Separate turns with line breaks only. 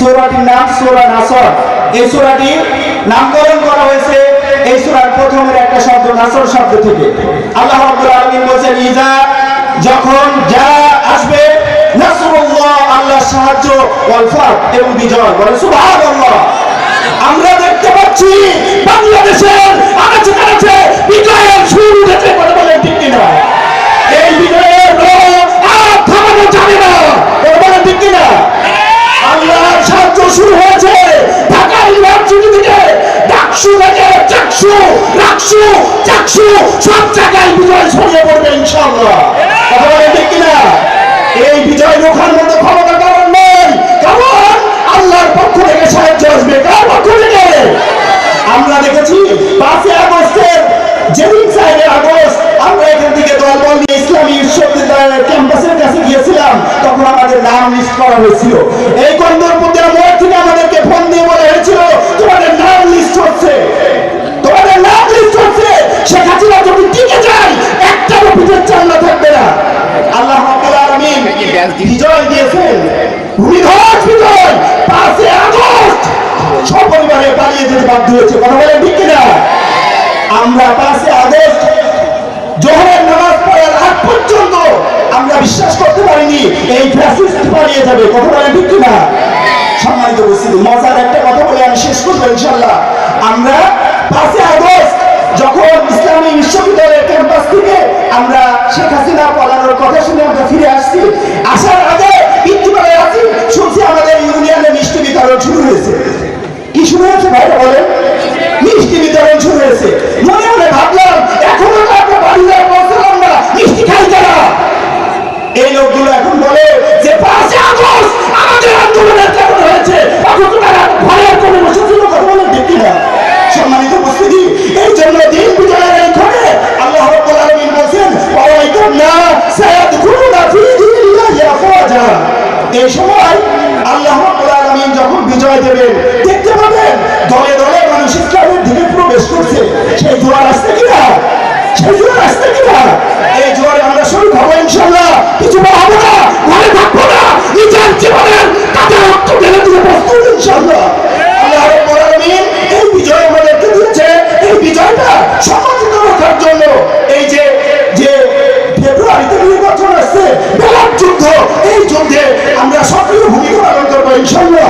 সূরাটির নাম সূরা নাসর। এই সূরাটি নামকরণ করা হয়েছে এই সূরার প্রথমের একটা শব্দ নাসর শব্দ থেকে। আল্লাহ রাব্বুল আলামিন বলেন ইজা যখন যা আসবে, নাসরুল্লাহ আল্লাহ সাহায্য ওয়াল ফাত এবং বিজয় বলেন, সুবহানাল্লাহ। আমরা দেখতে পাচ্ছি বাংলাদেশের আনাচে কানাচে বিজয়ের শুরু উঠেছে কথা বলেন ঠিক কিনা এই বিজয়ের রোগ আর থামানো যাবে না কথা বলেন ঠিক কিনা আল্লাহর সাহায্য শুরু হয়েছে ঢাকা ইউনিভার্সিটি থেকে ডাকসু থেকে চাকসু রাকসু চাকসু, সব জায়গায় বিজয় ছড়িয়ে পড়বে বলেন ঠিক কিনা? এই বিজয় রোখার মতো ক্ষমতা কারণ নেই। কারণ আল্লাহর পক্ষ থেকে সাহায্য আসবে কার পক্ষ থেকে? আমরা দেখেছি পাঁচই আগস্টের যেদিন সাইডে আগস্ট, আমরা এখান থেকে দলবল নিয়ে ইসলামী বিশ্ববিদ্যালয়ের ক্যাম্পাসের কাছে গিয়েছিলাম, তখন আমাদের নাম লিস্ট করা হয়েছিল। এই কন্দরপুর আমরা পাঁচই আগস্ট জোহরের নামাজ পড়ার আগ পর্যন্ত আমরা বিশ্বাস করতে পারিনি, এই ফ্যাসিস্ট পালিয়ে যাবে। কথা বলে ঠিক কিনা? সম্মানিত উপস্থিতি, মজার একটা কথা বলে আমি শেষ করব ইনশাল্লাহ আমরা পাঁচই আগস্ট যখন ইসলামী বিশ্ববিদ্যালয়ের ক্যাম্পাস থেকে আমরা শেখ হাসিনা পালানোর কথা শুনে আমরা ফিরে আসছি, আসার আগে ইত্তিবারে আছি শুনছি আমাদের ইউনিয়নে মিষ্টি বিতরণ শুরু হয়েছে। কি শুরু হয়েছে ভাইরা বলেন? মিষ্টি বিতরণ শুরু হয়েছে। মনে মনে ভাবলাম, এখনও তো আমরা বাড়ি যায় পৌঁছলাম না, মিষ্টি খাই যারা এই লোকগুলো এখন বলে যে, পাঁচই আগস্ট আমাদের আন্দোলনের কারণ হয়েছে। অথচ তারা ভয়ের কোনো বসেছিল কথা বলে দেখি না সম্মানিত উপস্থিতি, এই জন্য দিন বিজয়ের এই ক্ষণে আল্লাহ রাব্বুল আলামিন বলেন ওয়াইকুম না সায়াদখুলুনা ফি দীনিল্লাহি আফওয়াজা। এই সময় আল্লাহ রাব্বুল আলামিন যখন বিজয় দেবেন এই যুদ্ধে আমরা সক্রিয় ভূমিকা পালন করব ইনশাল্লাহ